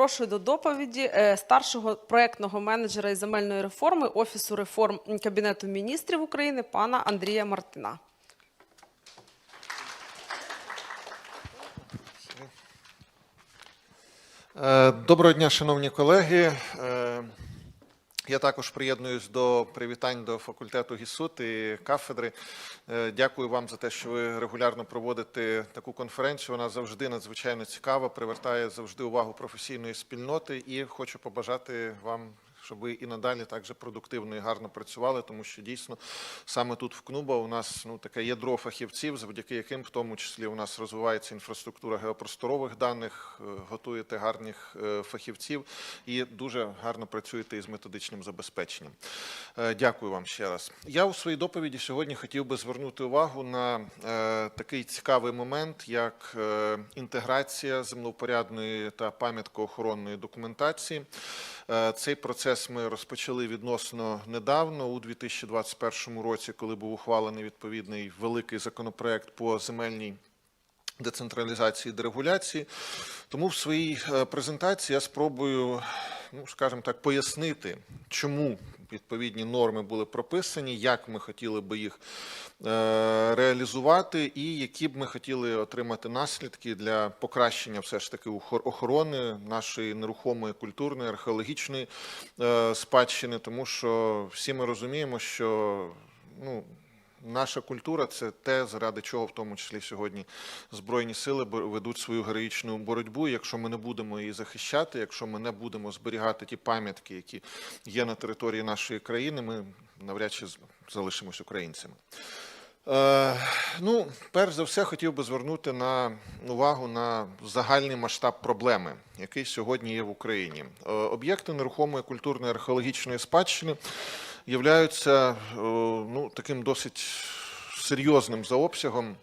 запрошую до доповіді е, старшого проектного менеджера із земельної реформи Офісу реформ Кабінету міністрів України пана Андрія Мартина. Е, Доброго дня, шановні колеги. Я також приєднуюсь до привітань до факультету ГІСУТ і кафедри. Е, Дякую вам за те, що ви регулярно проводите таку конференцію. Вона завжди надзвичайно цікава, привертає завжди увагу професійної спільноти. І хочу побажати вам, щоб і надалі так же продуктивно і гарно працювали, тому що дійсно саме тут в КНУБА у нас ну таке ядро фахівців, завдяки яким, в тому числі, у нас розвивається інфраструктура геопросторових даних, е, готуєте гарних е, фахівців і дуже гарно працюєте із методичним забезпеченням. Е, Дякую вам ще раз. Я у своїй доповіді сьогодні хотів би звернути увагу на такий цікавий момент, як інтеграція землевпорядної та пам'яткоохоронної документації. Е, Цей процес ми розпочали відносно недавно, у 2021 році, коли був ухвалений відповідний великий законопроект по земельній децентралізації дерегуляції. Тому в своїй е, презентації я спробую, ну скажімо так, пояснити, чому відповідні норми були прописані, як ми хотіли би їх е, реалізувати, і які б ми хотіли отримати наслідки для покращення все ж таки охор- охорони нашої нерухомої культурної, археологічної е, спадщини, тому що всі ми розуміємо, що ну. Наша культура це те, заради чого в тому числі сьогодні збройні сили ведуть свою героїчну боротьбу. Якщо ми не будемо її захищати, якщо ми не будемо зберігати ті пам'ятки, які є на території нашої країни, ми навряд чи залишимось українцями. Е, ну, перш за все, хотів би звернути на увагу на загальний масштаб проблеми, який сьогодні є в Україні. Е, об'єкти нерухомої культурної археологічної спадщини являються е, ну, таким досить серйозним за обсягом.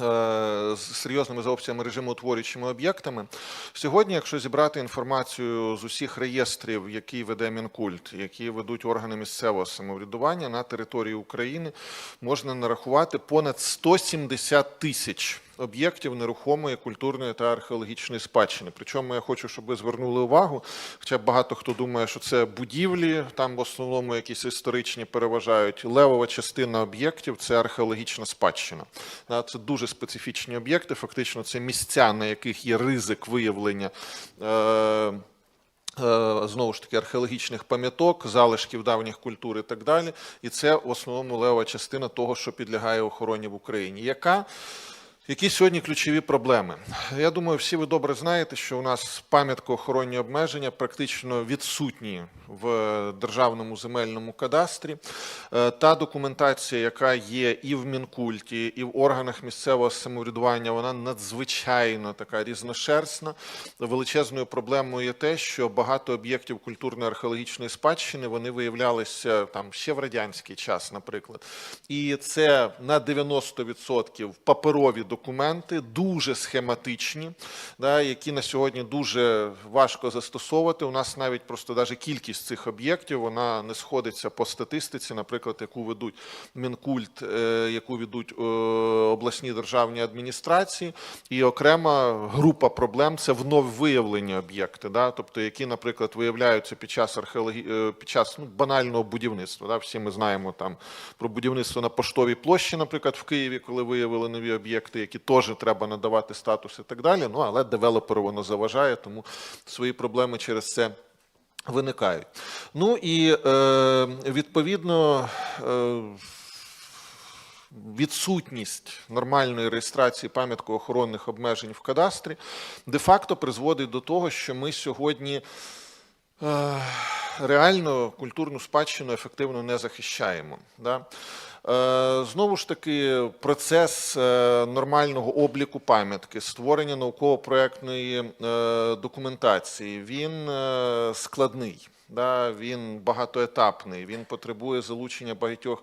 Е, З серйозними за опціями режимоутворюючими об'єктами. Сьогодні, якщо зібрати інформацію з усіх реєстрів, які веде Мінкульт, які ведуть органи місцевого самоврядування на території України, можна нарахувати понад 170 тисяч об'єктів нерухомої культурної та археологічної спадщини. Причому я хочу, щоб ви звернули увагу, хоча багато хто думає, що це будівлі, там в основному якісь історичні переважають. Левова частина об'єктів це археологічна спадщина. Це дуже специфічні об'єкти. Фактично, це місця, на яких є ризик виявлення. Е- е, Знову ж таки, археологічних пам'яток, залишків давніх культур і так далі. І це в основному лева частина того, що підлягає охороні в Україні. Яка які сьогодні ключові проблеми? Я думаю, всі ви добре знаєте, що у нас пам'яткоохоронні обмеження практично відсутні в державному земельному кадастрі. Е, Та документація, яка є і в Мінкульті, і в органах місцевого самоврядування, вона надзвичайно така різношерстна. Величезною проблемою є те, що багато об'єктів культурно-археологічної спадщини вони виявлялися там ще в радянський час, наприклад. І це на 90% паперові документи, дуже схематичні, да, які на сьогодні дуже важко застосовувати. У нас навіть просто навіть кількість цих об'єктів вона не сходиться по статистиці, наприклад, яку ведуть Мінкульт, е, яку ведуть е, обласні державні адміністрації, і окрема група проблем це вновь виявлені об'єкти, да, тобто які, наприклад, виявляються під час археологі... е, під час ну, банального будівництва. Да. Всі ми знаємо там про будівництво на поштовій площі, наприклад, в Києві, коли виявили нові об'єкти, які теж треба надавати статус і так далі. Ну але девелоперу воно заважає, тому свої проблеми через це. Виникають. Ну і е, відповідно е, відсутність нормальної реєстрації пам'яткоохоронних обмежень в кадастрі де-факто призводить до того, що ми сьогодні е, реально культурну спадщину ефективно не захищаємо. Да? Е, Знову ж таки, процес е, нормального обліку пам'ятки, створення науково-проектної е, документації, він складний. Да, він багатоетапний, він потребує залучення багатьох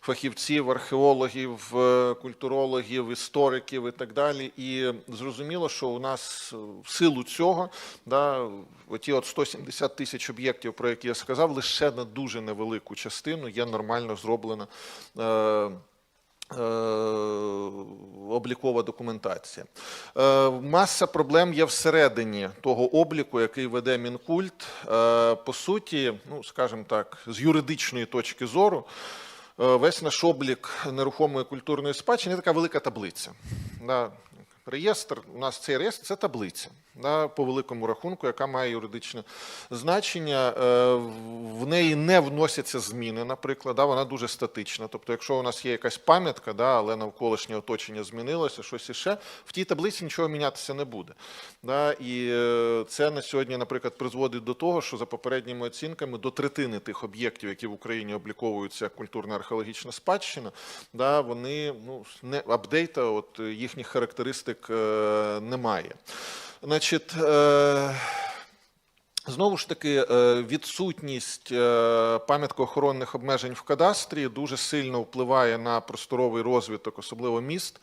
фахівців, археологів, е, культурологів, істориків і так далі. І зрозуміло, що у нас в силу цього, да, оті от 170 тисяч об'єктів, про які я сказав, лише на дуже невелику частину є нормально зроблена. Е, облікова документація. Е, Маса проблем є всередині того обліку, який веде Мінкульт. Е, По суті, ну скажімо так, з юридичної точки зору, е, весь наш облік нерухомої культурної спадщини така велика таблиця. Реєстр, у нас цей реєстр це таблиця да, по великому рахунку, яка має юридичне значення. Е, В неї не вносяться зміни, наприклад, да, вона дуже статична. Тобто, якщо у нас є якась пам'ятка, да, але навколишнє оточення змінилося, щось іще, в тій таблиці нічого мінятися не буде. Да, і е, це на сьогодні, наприклад, призводить до того, що за попередніми оцінками до третини тих об'єктів, які в Україні обліковуються як культурно-археологічна спадщина, да, вони ну, не апдейта, от їхніх характеристик е, немає. Значить, е, Знову ж таки, е, відсутність е, пам'яткоохоронних обмежень в кадастрі дуже сильно впливає на просторовий розвиток, особливо міст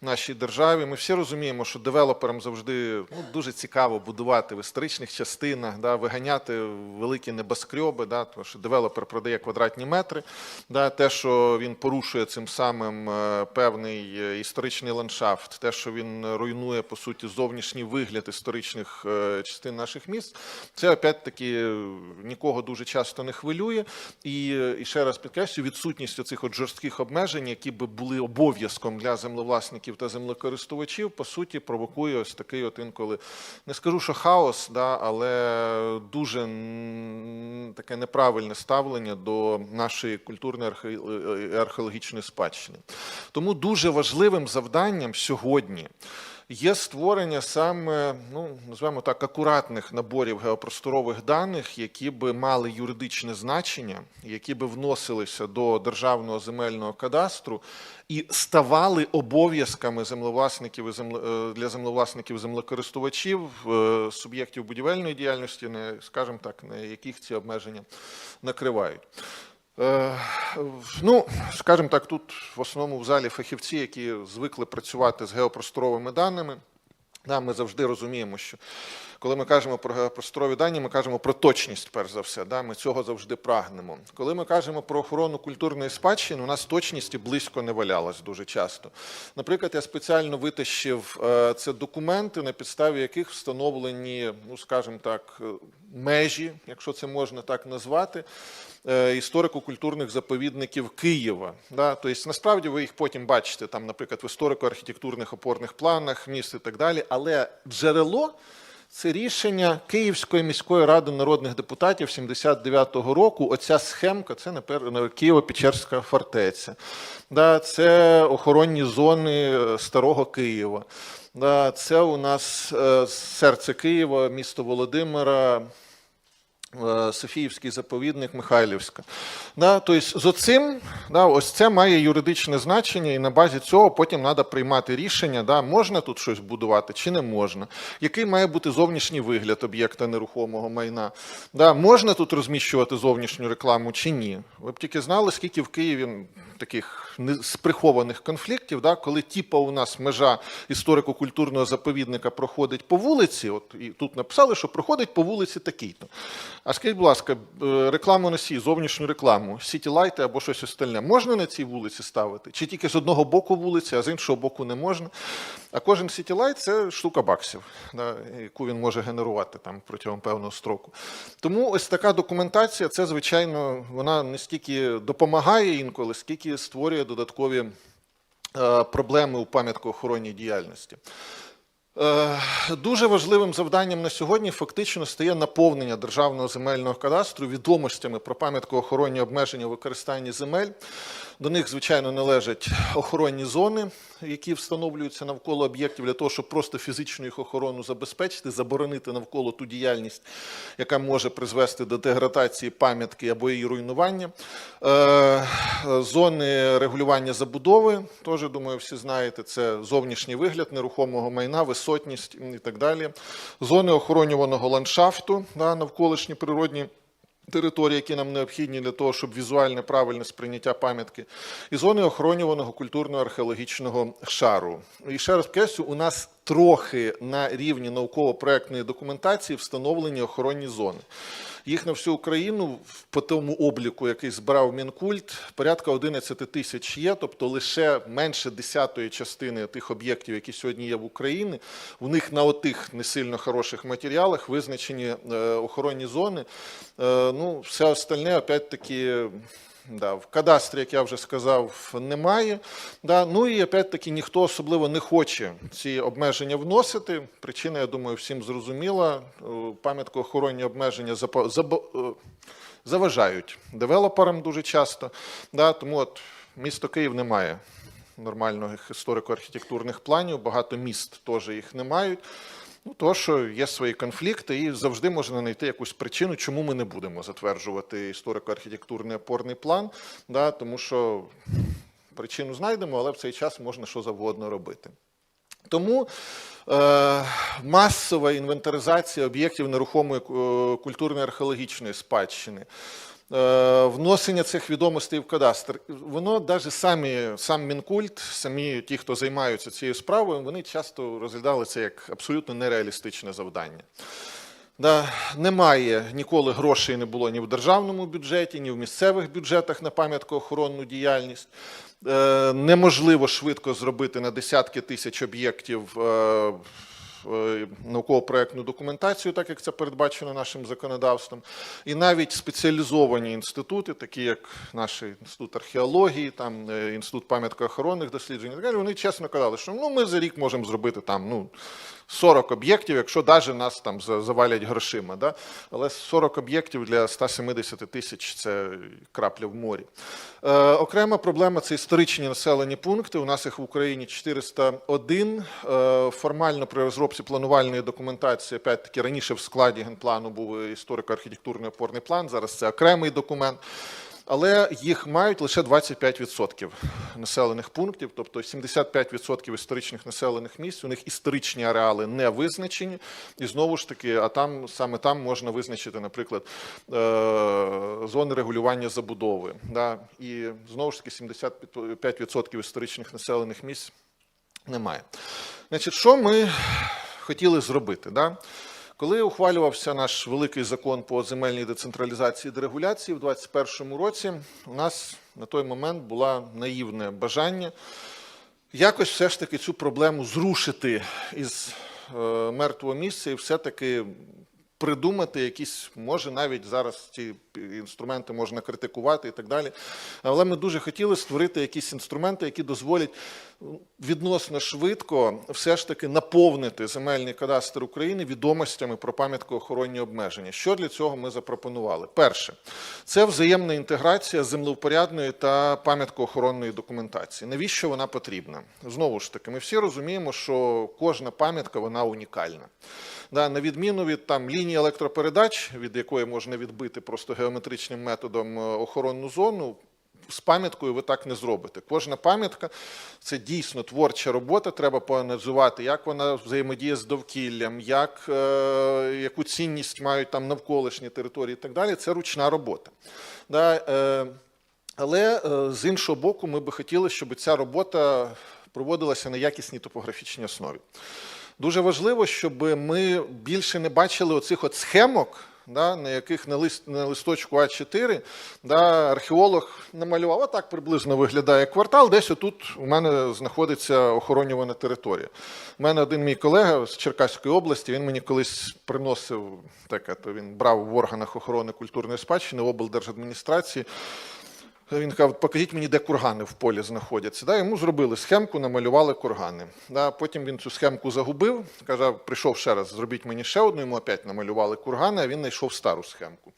в нашій державі. Ми всі розуміємо, що девелоперам завжди ну, дуже цікаво будувати в історичних частинах, да, виганяти великі небоскреби, да, тому що девелопер продає квадратні метри. Да, те, що він порушує цим самим е, певний історичний ландшафт, те, що він руйнує по суті зовнішній вигляд історичних частин наших міст, це опять-таки е, нікого дуже часто не хвилює. І, е, і ще раз підкреслю, відсутність оцих от жорстких обмежень, які би були обов'язком для землевласників та землекористувачів, по суті, провокує ось такий от інколи, не скажу, що хаос, да, але дуже таке неправильне ставлення до нашої культурної е, археологічної спадщини. Тому дуже важливим завданням сьогодні є створення саме, ну назвемо так, акуратних наборів геопросторових даних, які би мали юридичне значення, які би вносилися до державного земельного кадастру і ставали обов'язками землевласників і земле, е, для землевласників землекористувачів е, суб'єктів будівельної діяльності, не скажімо так, на яких ці обмеження накривають. Е, Ну, скажімо так, тут в основному в залі фахівці, які звикли працювати з геопросторовими даними. Да, ми завжди розуміємо, що коли ми кажемо про геопросторові дані, ми кажемо про точність, перш за все. Да, ми цього завжди прагнемо. Коли ми кажемо про охорону культурної спадщини, у нас точність близько не валялась дуже часто. Наприклад, я спеціально витащив е, це документи, на підставі яких встановлені, ну скажімо так, е, межі, якщо це можна так назвати е, історико-культурних заповідників Києва. Да? Тобто, насправді ви їх потім бачите, там, наприклад, в історико-архітектурних опорних планах міст і так далі, але джерело це рішення Київської міської ради народних депутатів 79-го року. Оця схемка це Києво-Печерська фортеця. Да, це охоронні зони е, Старого Києва. Да, це у нас е, серце Києва, місто Володимира, Софіївський заповідник Михайлівська. Да, тобто з оцим, да, ось це має юридичне значення, і на базі цього потім треба приймати рішення, да, можна тут щось будувати чи не можна, який має бути зовнішній вигляд об'єкта нерухомого майна. Да, можна тут розміщувати зовнішню рекламу чи ні. Ви б тільки знали, скільки в Києві таких не- прихованих конфліктів, да, коли типа у нас межа історико-культурного заповідника проходить по вулиці, от і тут написали, що проходить по вулиці такий-то. А скажіть, будь ласка, е, рекламу носій, зовнішню рекламу, сітілайти або щось остальне, можна на цій вулиці ставити? Чи тільки з одного боку вулиці, а з іншого боку не можна? А кожен сітілайт це штука баксів, да, яку він може генерувати там протягом певного строку. Тому ось така документація, це звичайно, вона не стільки допомагає інколи, скільки створює додаткові е, проблеми у пам'яткоохоронній діяльності. Е, Дуже важливим завданням на сьогодні фактично стає наповнення державного земельного кадастру відомостями про пам'ятку охоронні обмеження у використанні земель. До них, звичайно, належать охоронні зони, які встановлюються навколо об'єктів для того, щоб просто фізичну їх охорону забезпечити, заборонити навколо ту діяльність, яка може призвести до деградації пам'ятки або її руйнування. Е, Зони регулювання забудови, теж, думаю, всі знаєте, це зовнішній вигляд нерухомого майна, висотність і так далі. Зони охоронюваного ландшафту, навколишні природні території, які нам необхідні для того, щоб візуальне правильне сприйняття пам'ятки, і зони охоронюваного культурно-археологічного шару. І ще раз підкреслю, у нас трохи на рівні науково-проектної документації встановлені охоронні зони. Їх на всю Україну по тому обліку, який збирав Мінкульт, порядка 11 тисяч є, тобто лише менше десятої частини тих об'єктів, які сьогодні є в Україні. У них на отих не сильно хороших матеріалах визначені е, охоронні зони. Е, ну, все остальне, опять-таки, Да, в кадастрі, як я вже сказав, немає. Да, ну і опять-таки ніхто особливо не хоче ці обмеження вносити. Причина, я думаю, всім зрозуміла. Е, Пам'яткоохоронні обмеження е, заважають девелоперам дуже часто. Да, тому от місто Київ не має нормальних історико-архітектурних планів, багато міст теж їх не мають. Ну, то, що є свої конфлікти, і завжди можна знайти якусь причину, чому ми не будемо затверджувати історико-архітектурний опорний план, да, тому що причину знайдемо, але в цей час можна що завгодно робити. Тому е, масова інвентаризація об'єктів нерухомої е, культурної археологічної спадщини. Е, Вносення цих відомостей в кадастр, воно навіть самі, сам Мінкульт, самі ті, хто займаються цією справою, вони часто розглядали це як абсолютно нереалістичне завдання. Да, немає ніколи грошей не було ні в державному бюджеті, ні в місцевих бюджетах на пам'яткоохоронну діяльність. Е, неможливо швидко зробити на десятки тисяч об'єктів е, науково-проектну документацію, так як це передбачено нашим законодавством. І навіть спеціалізовані інститути, такі як наш інститут археології, там, е, інститут пам'яткоохоронних досліджень, і так далі, вони чесно казали, що ну, ми за рік можемо зробити там, ну, 40 об'єктів, якщо навіть нас там завалять грошима. Да? Але 40 об'єктів для 170 тисяч це крапля в морі. Е, окрема проблема це історичні населені пункти. У нас їх в Україні 401. Е, формально при розробці планувальної документації, опять-таки, раніше в складі генплану був історико-архітектурний опорний план, зараз це окремий документ. Але їх мають лише 25% населених пунктів, тобто 75% історичних населених місць. У них історичні ареали не визначені, і знову ж таки, а там саме там можна визначити, наприклад, е, зони регулювання забудови. І знову ж таки 75% історичних населених місць немає. Значить, що ми хотіли зробити? Да? Коли ухвалювався наш великий закон по земельній децентралізації і дерегуляції в 2021 році, у нас на той момент було наївне бажання якось все ж таки цю проблему зрушити із е, мертвого місця і все-таки придумати якісь, може навіть зараз ці інструменти можна критикувати і так далі. Але ми дуже хотіли створити якісь інструменти, які дозволять відносно швидко все ж таки наповнити земельний кадастр України відомостями про пам'яткоохоронні обмеження. Що для цього ми запропонували? Перше, це взаємна інтеграція землевпорядної та пам'яткоохоронної документації. Навіщо вона потрібна? Знову ж таки, ми всі розуміємо, що кожна пам'ятка вона унікальна. На відміну від там лінії електропередач, від якої можна відбити просто геометричним методом е, охоронну зону. З пам'яткою ви так не зробите. Кожна пам'ятка це дійсно творча робота. Треба поаналізувати, як вона взаємодіє з довкіллям, як, е, яку цінність мають там навколишні території і так далі. Це ручна робота. Да, е, але е, з іншого боку, ми би хотіли, щоб ця робота проводилася на якісній топографічній основі. Дуже важливо, щоб ми більше не бачили оцих от схемок, да, на яких на, лист, на листочку А4 да, археолог намалював, отак приблизно виглядає квартал, десь отут у мене знаходиться охоронювана територія. У мене один мій колега з Черкаської області, він мені колись приносив, таке, то він брав в органах охорони культурної спадщини облдержадміністрації. Він казав, покажіть мені, де кургани в полі знаходяться. Да, йому зробили схемку, намалювали кургани. Да, потім він цю схемку загубив, каже, прийшов ще раз, зробіть мені ще одну, йому опять намалювали кургани, а він знайшов стару схемку.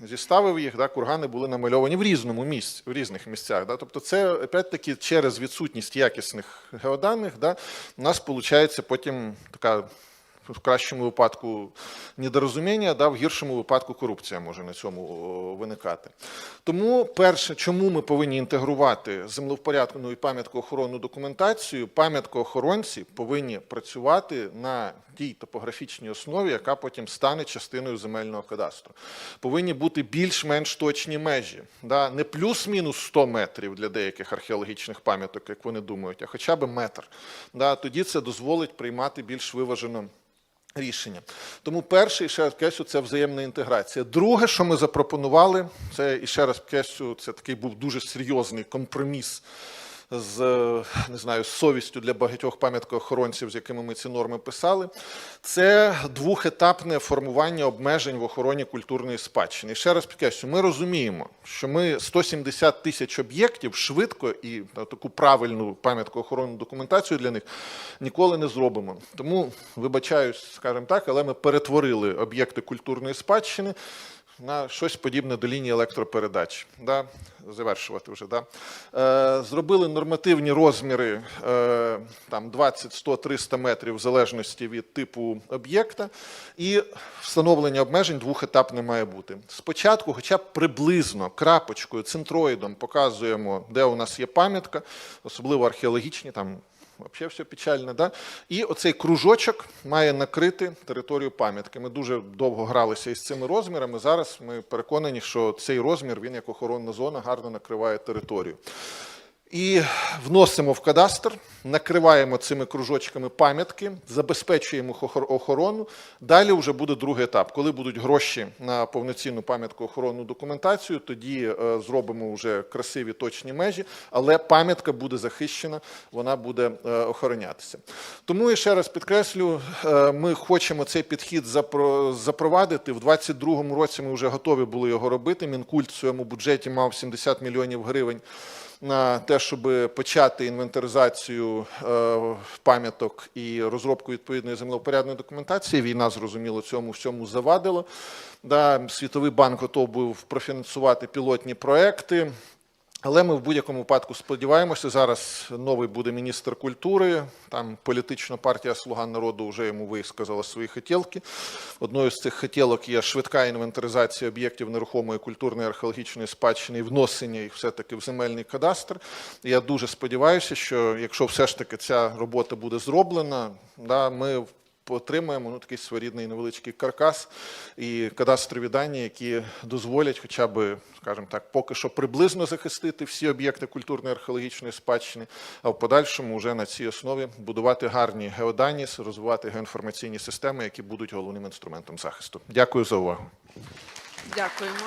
Зіставив їх, да, кургани були намальовані в різному місці, в різних місцях. Да. Тобто, це опять-таки через відсутність якісних геоданих, да, у нас виходить потім така в кращому випадку недорозуміння, да, в гіршому випадку корупція може на цьому виникати. Тому перше, чому ми повинні інтегрувати землевпорядку і пам'яткоохоронну документацію, пам'яткоохоронці повинні працювати на тій топографічній основі, яка потім стане частиною земельного кадастру. Повинні бути більш-менш точні межі, да? не плюс-мінус 100 метрів для деяких археологічних пам'яток, як вони думають, а хоча б метр. Да? Тоді це дозволить приймати більш виважено рішення. Тому перше, і ще раз кесю, це взаємна інтеграція. Друге, що ми запропонували, це і ще раз кесю, це такий був дуже серйозний компроміс з не знаю, совістю для багатьох пам'яткоохоронців, з якими ми ці норми писали. Це двохетапне формування обмежень в охороні культурної спадщини. І ще раз підкреслю, ми розуміємо, що ми 170 тисяч об'єктів швидко і таку правильну пам'яткоохоронну документацію для них ніколи не зробимо. Тому вибачаюсь, скажімо так, але ми перетворили об'єкти культурної спадщини на щось подібне до лінії електропередач. Да? Завершувати вже. Да? Е, зробили нормативні розміри е, там 20, 100, 300 метрів в залежності від типу об'єкта. І встановлення обмежень двохетапне має бути. Спочатку, хоча б приблизно крапочкою, центроїдом показуємо, де у нас є пам'ятка, особливо археологічні, там Взагалі все печально, да? І оцей кружочок має накрити територію пам'ятки. Ми дуже довго гралися із цими розмірами. Зараз ми переконані, що цей розмір він як охоронна зона гарно накриває територію. І вносимо в кадастр, накриваємо цими кружочками пам'ятки, забезпечуємо охор- охорону. Далі вже буде другий етап. Коли будуть гроші на повноцінну пам'ятку охоронну документацію, тоді е, зробимо вже красиві точні межі, але пам'ятка буде захищена, вона буде е, охоронятися. Тому я ще раз підкреслю, е, ми хочемо цей підхід запровадити. В 2022 році ми вже готові були його робити. Мінкульт в своєму бюджеті мав 70 мільйонів гривень на те, щоб почати інвентаризацію е, пам'яток і розробку відповідної землевпорядної документації. Війна, зрозуміло, цьому всьому завадила. Да, Світовий банк готов був профінансувати пілотні проекти. Але ми в будь-якому випадку сподіваємося, зараз новий буде міністр культури. Там політична партія Слуга народу вже йому висказала свої хотілки. Одною з цих хотілок є швидка інвентаризація об'єктів нерухомої культурної археологічної спадщини і вносення їх все-таки в земельний кадастр. Я дуже сподіваюся, що якщо все ж таки ця робота буде зроблена, да, ми отримаємо ну, такий своєрідний невеличкий каркас і кадастрові дані, які дозволять хоча б, скажімо так, поки що приблизно захистити всі об'єкти культурної археологічної спадщини, а в подальшому вже на цій основі будувати гарні геодані, розвивати геоінформаційні системи, які будуть головним інструментом захисту. Дякую за увагу. Дякуємо.